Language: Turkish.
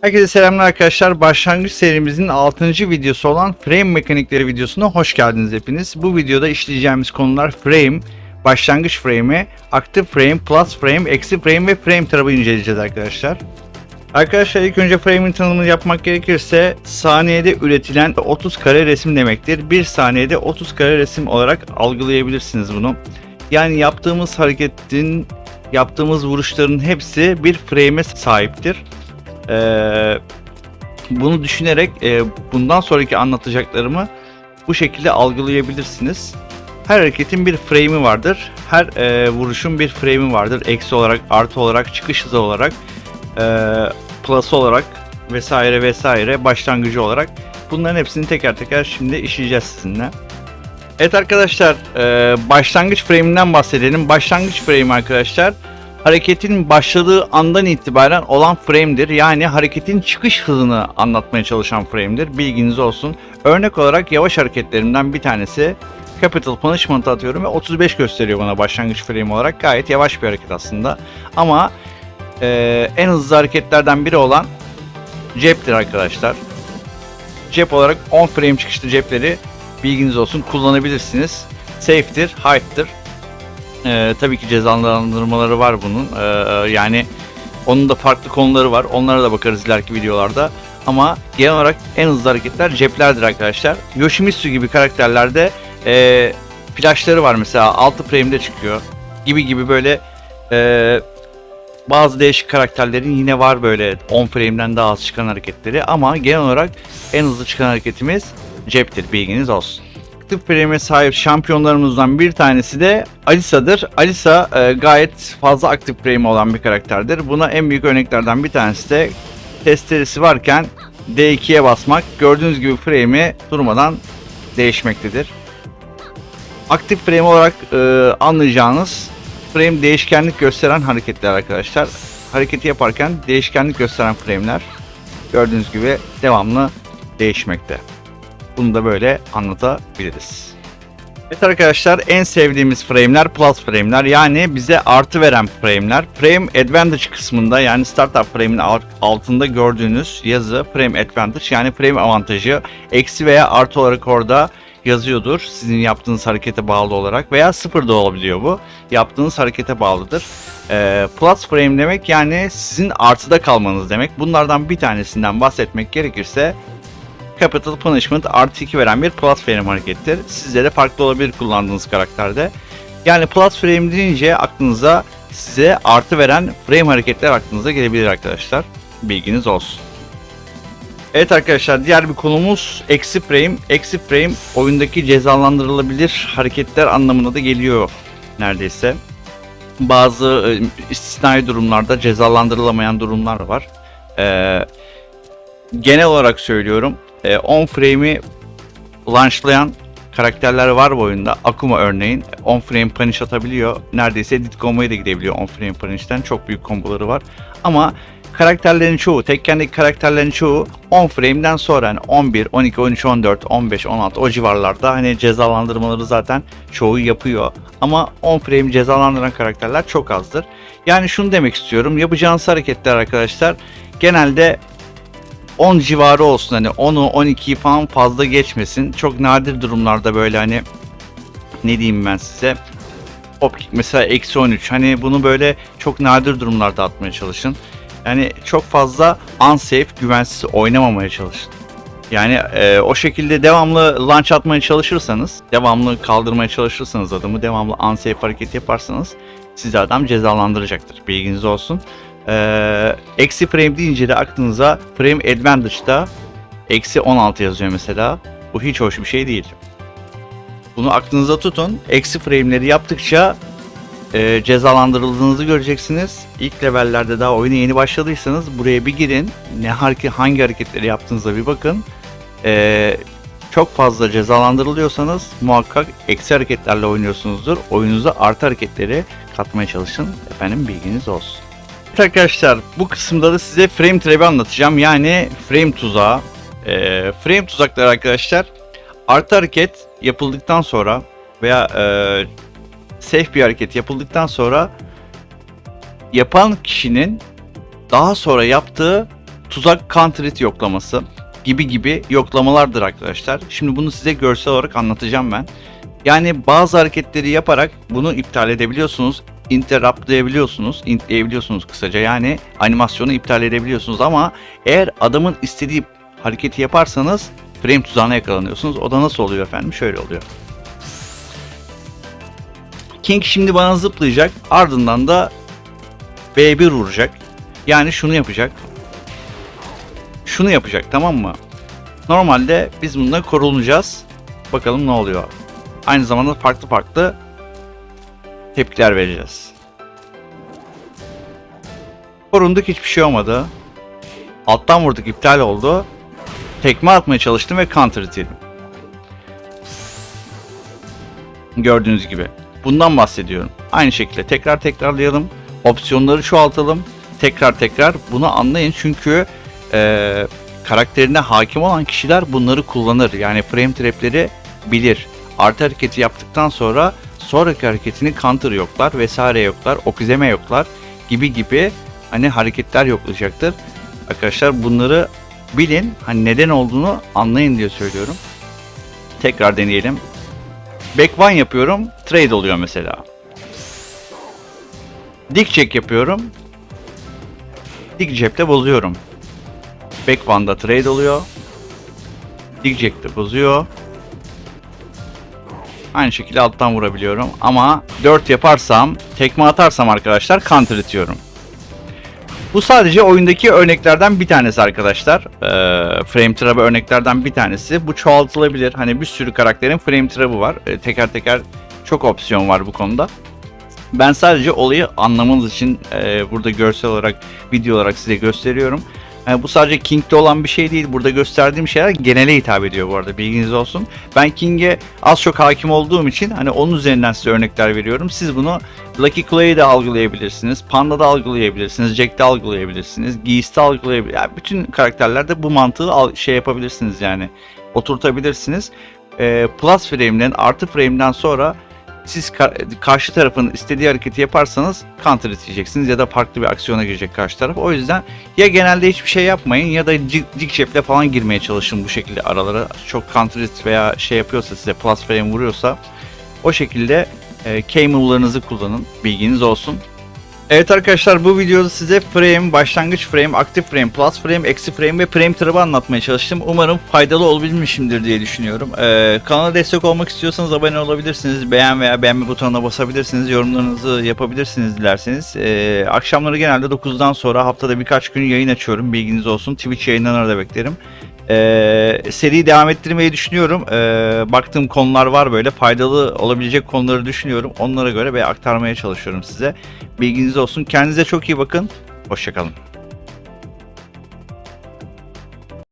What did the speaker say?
Herkese selamlar arkadaşlar. Başlangıç serimizin 6. videosu olan frame mekanikleri videosuna hoş geldiniz hepiniz. Bu videoda işleyeceğimiz konular frame, başlangıç frame'i, active frame, plus frame, eksi frame ve frame tarafı inceleyeceğiz arkadaşlar. Arkadaşlar ilk önce frame'in tanımını yapmak gerekirse saniyede üretilen 30 kare resim demektir. 1 saniyede 30 kare resim olarak algılayabilirsiniz bunu. Yani yaptığımız hareketin, yaptığımız vuruşların hepsi bir frame'e sahiptir. Ee, bunu düşünerek e, bundan sonraki anlatacaklarımı bu şekilde algılayabilirsiniz. Her hareketin bir frame'i vardır. Her e, vuruşun bir frame'i vardır. Eksi olarak, artı olarak, çıkış hızı olarak, e, plus olarak vesaire vesaire başlangıcı olarak. Bunların hepsini teker teker şimdi işleyeceğiz sizinle. Evet arkadaşlar, e, başlangıç frame'inden bahsedelim. Başlangıç frame arkadaşlar, hareketin başladığı andan itibaren olan frame'dir. Yani hareketin çıkış hızını anlatmaya çalışan frame'dir. Bilginiz olsun. Örnek olarak yavaş hareketlerimden bir tanesi Capital Punishment atıyorum ve 35 gösteriyor bana başlangıç frame olarak. Gayet yavaş bir hareket aslında. Ama e, en hızlı hareketlerden biri olan ceptir arkadaşlar. Cep olarak 10 frame çıkışlı cepleri bilginiz olsun kullanabilirsiniz. Safe'tir, hide'dır. Ee, tabii ki cezalandırmaları var bunun. Ee, yani onun da farklı konuları var. Onlara da bakarız ileriki videolarda. Ama genel olarak en hızlı hareketler ceplerdir arkadaşlar. Yoshimitsu gibi karakterlerde e, flashları var mesela 6 frame'de çıkıyor. Gibi gibi böyle e, bazı değişik karakterlerin yine var böyle 10 frame'den daha az çıkan hareketleri. Ama genel olarak en hızlı çıkan hareketimiz ceptir bilginiz olsun aktif frame'e sahip şampiyonlarımızdan bir tanesi de Alisa'dır. Alisa e, gayet fazla aktif frame olan bir karakterdir. Buna en büyük örneklerden bir tanesi de testeresi varken D2'ye basmak. Gördüğünüz gibi frame'i durmadan değişmektedir. Aktif frame olarak e, anlayacağınız frame değişkenlik gösteren hareketler arkadaşlar. Hareketi yaparken değişkenlik gösteren frame'ler gördüğünüz gibi devamlı değişmekte. Bunu da böyle anlatabiliriz. Evet arkadaşlar en sevdiğimiz frame'ler plus frame'ler yani bize artı veren frame'ler. Frame Advantage kısmında yani Startup frame'in altında gördüğünüz yazı Frame Advantage yani frame avantajı eksi veya artı olarak orada yazıyordur. Sizin yaptığınız harekete bağlı olarak veya sıfır da olabiliyor bu. Yaptığınız harekete bağlıdır. Ee, plus frame demek yani sizin artıda kalmanız demek. Bunlardan bir tanesinden bahsetmek gerekirse Capital Punishment artı 2 veren bir frame harekettir. Sizde de farklı olabilir kullandığınız karakterde. Yani frame deyince aklınıza size artı veren frame hareketler aklınıza gelebilir arkadaşlar. Bilginiz olsun. Evet arkadaşlar diğer bir konumuz eksi frame. Eksi frame oyundaki cezalandırılabilir hareketler anlamına da geliyor neredeyse. Bazı e, istisnai durumlarda cezalandırılamayan durumlar var. Ee, genel olarak söylüyorum 10 frame'i launchlayan karakterler var bu oyunda. Akuma örneğin 10 frame punish atabiliyor. Neredeyse edit combo'ya da gidebiliyor 10 frame punish'ten. Çok büyük komboları var. Ama karakterlerin çoğu, tekkendeki karakterlerin çoğu 10 frame'den sonra yani 11, 12, 13, 14, 15, 16 o civarlarda hani cezalandırmaları zaten çoğu yapıyor. Ama 10 frame cezalandıran karakterler çok azdır. Yani şunu demek istiyorum. Yapacağınız hareketler arkadaşlar genelde 10 civarı olsun hani 10'u 12'yi falan fazla geçmesin. Çok nadir durumlarda böyle hani ne diyeyim ben size hop mesela eksi 13 hani bunu böyle çok nadir durumlarda atmaya çalışın. Yani çok fazla unsafe güvensiz oynamamaya çalışın. Yani e, o şekilde devamlı launch atmaya çalışırsanız, devamlı kaldırmaya çalışırsanız adamı, devamlı unsafe hareket yaparsanız sizi adam cezalandıracaktır. Bilginiz olsun. Ee, eksi frame deyince de aklınıza frame advantage'da eksi 16 yazıyor mesela. Bu hiç hoş bir şey değil. Bunu aklınıza tutun. Eksi frame'leri yaptıkça e, cezalandırıldığınızı göreceksiniz. İlk levellerde daha oyuna yeni başladıysanız buraya bir girin. Ne hangi hareketleri yaptığınıza bir bakın. E, çok fazla cezalandırılıyorsanız muhakkak eksi hareketlerle oynuyorsunuzdur. Oyununuza artı hareketleri katmaya çalışın. Efendim bilginiz olsun. Evet arkadaşlar bu kısımda da size frame trap'i anlatacağım. Yani frame tuzağı. E, frame tuzakları arkadaşlar artı hareket yapıldıktan sonra veya e, safe bir hareket yapıldıktan sonra yapan kişinin daha sonra yaptığı tuzak counter yoklaması gibi gibi yoklamalardır arkadaşlar. Şimdi bunu size görsel olarak anlatacağım ben. Yani bazı hareketleri yaparak bunu iptal edebiliyorsunuz. Interruptlayabiliyorsunuz. intleyebiliyorsunuz kısaca. Yani animasyonu iptal edebiliyorsunuz ama eğer adamın istediği hareketi yaparsanız frame tuzağına yakalanıyorsunuz. O da nasıl oluyor efendim? Şöyle oluyor. King şimdi bana zıplayacak. Ardından da B1 vuracak. Yani şunu yapacak. Şunu yapacak tamam mı? Normalde biz bununla korunacağız. Bakalım ne oluyor. Aynı zamanda farklı farklı tepkiler vereceğiz. Korunduk hiçbir şey olmadı. Alttan vurduk iptal oldu. Tekme atmaya çalıştım ve counter yedim. Gördüğünüz gibi. Bundan bahsediyorum. Aynı şekilde tekrar tekrarlayalım. Opsiyonları çoğaltalım. Tekrar tekrar bunu anlayın çünkü eee karakterine hakim olan kişiler bunları kullanır. Yani frame trap'leri bilir. Artı hareketi yaptıktan sonra sonraki hareketini counter yoklar vesaire yoklar. Okizeme yoklar gibi gibi hani hareketler yoklayacaktır. Arkadaşlar bunları bilin. Hani neden olduğunu anlayın diye söylüyorum. Tekrar deneyelim. Back one yapıyorum. Trade oluyor mesela. Dik check yapıyorum. Dik cepte bozuyorum. Back one'da trade oluyor. Dik check'te bozuyor. Aynı şekilde alttan vurabiliyorum. Ama 4 yaparsam, tekme atarsam arkadaşlar counter itiyorum. Bu sadece oyundaki örneklerden bir tanesi arkadaşlar. Ee, frame trap'ı örneklerden bir tanesi. Bu çoğaltılabilir. Hani bir sürü karakterin frame trap'ı var. Ee, teker teker çok opsiyon var bu konuda. Ben sadece olayı anlamanız için e, burada görsel olarak, video olarak size gösteriyorum. Yani bu sadece King'de olan bir şey değil. Burada gösterdiğim şeyler genele hitap ediyor bu arada. Bilginiz olsun. Ben King'e az çok hakim olduğum için hani onun üzerinden size örnekler veriyorum. Siz bunu Lucky Clay'i de algılayabilirsiniz. Panda'da algılayabilirsiniz. Jack'te algılayabilirsiniz. Geese'de algılayabilirsiniz. Yani bütün karakterlerde bu mantığı şey yapabilirsiniz yani. Oturtabilirsiniz. Ee, plus frame'den artı frame'den sonra siz ka- karşı tarafın istediği hareketi yaparsanız counter isteyeceksiniz ya da farklı bir aksiyona girecek karşı taraf. O yüzden ya genelde hiçbir şey yapmayın ya da dik ceple falan girmeye çalışın bu şekilde aralara. Çok counter veya şey yapıyorsa size plus frame vuruyorsa o şekilde e, K-move'larınızı kullanın. Bilginiz olsun. Evet arkadaşlar bu videoda size frame, başlangıç frame, aktif frame, plus frame, eksi frame ve frame trap'ı anlatmaya çalıştım. Umarım faydalı olabilmişimdir diye düşünüyorum. Ee, kanala destek olmak istiyorsanız abone olabilirsiniz. Beğen veya beğenme butonuna basabilirsiniz. Yorumlarınızı yapabilirsiniz dilerseniz. Ee, akşamları genelde 9'dan sonra haftada birkaç gün yayın açıyorum. Bilginiz olsun. Twitch yayınlarına da beklerim. Ee, seri devam ettirmeyi düşünüyorum. Ee, baktığım konular var böyle faydalı olabilecek konuları düşünüyorum. Onlara göre ve aktarmaya çalışıyorum size. Bilginiz olsun. Kendinize çok iyi bakın. Hoşçakalın.